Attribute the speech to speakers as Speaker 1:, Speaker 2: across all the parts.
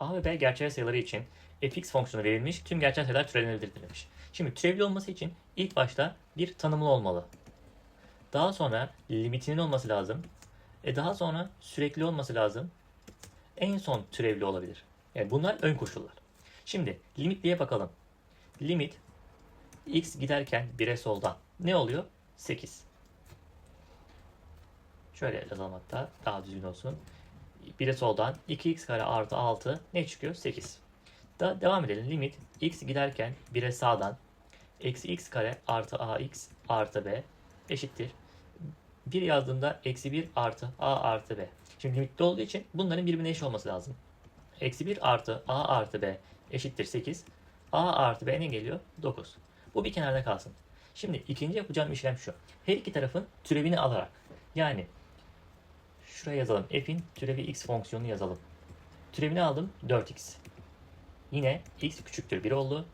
Speaker 1: A ve B gerçel sayıları için fx fonksiyonu verilmiş tüm gerçel sayılar türenebilir demiş. Şimdi türevli olması için ilk başta bir tanımlı olmalı. Daha sonra limitinin olması lazım. E daha sonra sürekli olması lazım. En son türevli olabilir. Yani bunlar ön koşullar. Şimdi limitliye bakalım. Limit x giderken 1'e soldan ne oluyor? 8. Şöyle yazalım hatta daha düzgün olsun. 1'e soldan 2x kare artı 6 ne çıkıyor? 8. Da devam edelim. Limit x giderken 1'e sağdan eksi x kare artı ax artı b eşittir. 1 yazdığımda eksi 1 artı a artı b. Şimdi limitte olduğu için bunların birbirine eşit olması lazım. Eksi 1 artı a artı b eşittir 8. a artı b ne geliyor? 9. Bu bir kenarda kalsın. Şimdi ikinci yapacağım işlem şu. Her iki tarafın türevini alarak yani şuraya yazalım. f'in türevi x fonksiyonunu yazalım. Türevini aldım 4x. Yine x küçüktür 1 oldu.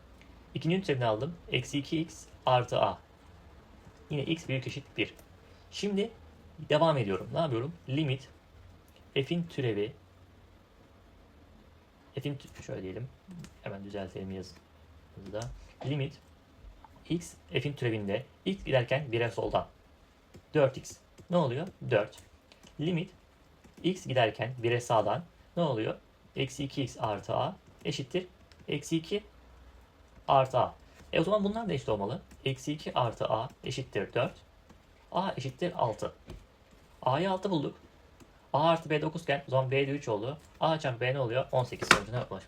Speaker 1: İkinci türevini aldım. Eksi 2x artı a. Yine x büyük eşit 1. Şimdi devam ediyorum. Ne yapıyorum? Limit f'in türevi f'in tü- şöyle diyelim. Hemen düzeltelim yazımızda. Limit x f'in türevinde x giderken 1'e soldan 4x ne oluyor? 4. Limit x giderken 1'e sağdan ne oluyor? Eksi 2x artı a eşittir. Eksi 2 artı a. E o zaman bunlar da eşit olmalı. Eksi 2 artı a eşittir 4. a eşittir 6. a'yı 6 bulduk. a artı b 9 iken o zaman b de 3 oldu. a çarpı b ne oluyor? 18 sonucuna ulaşmış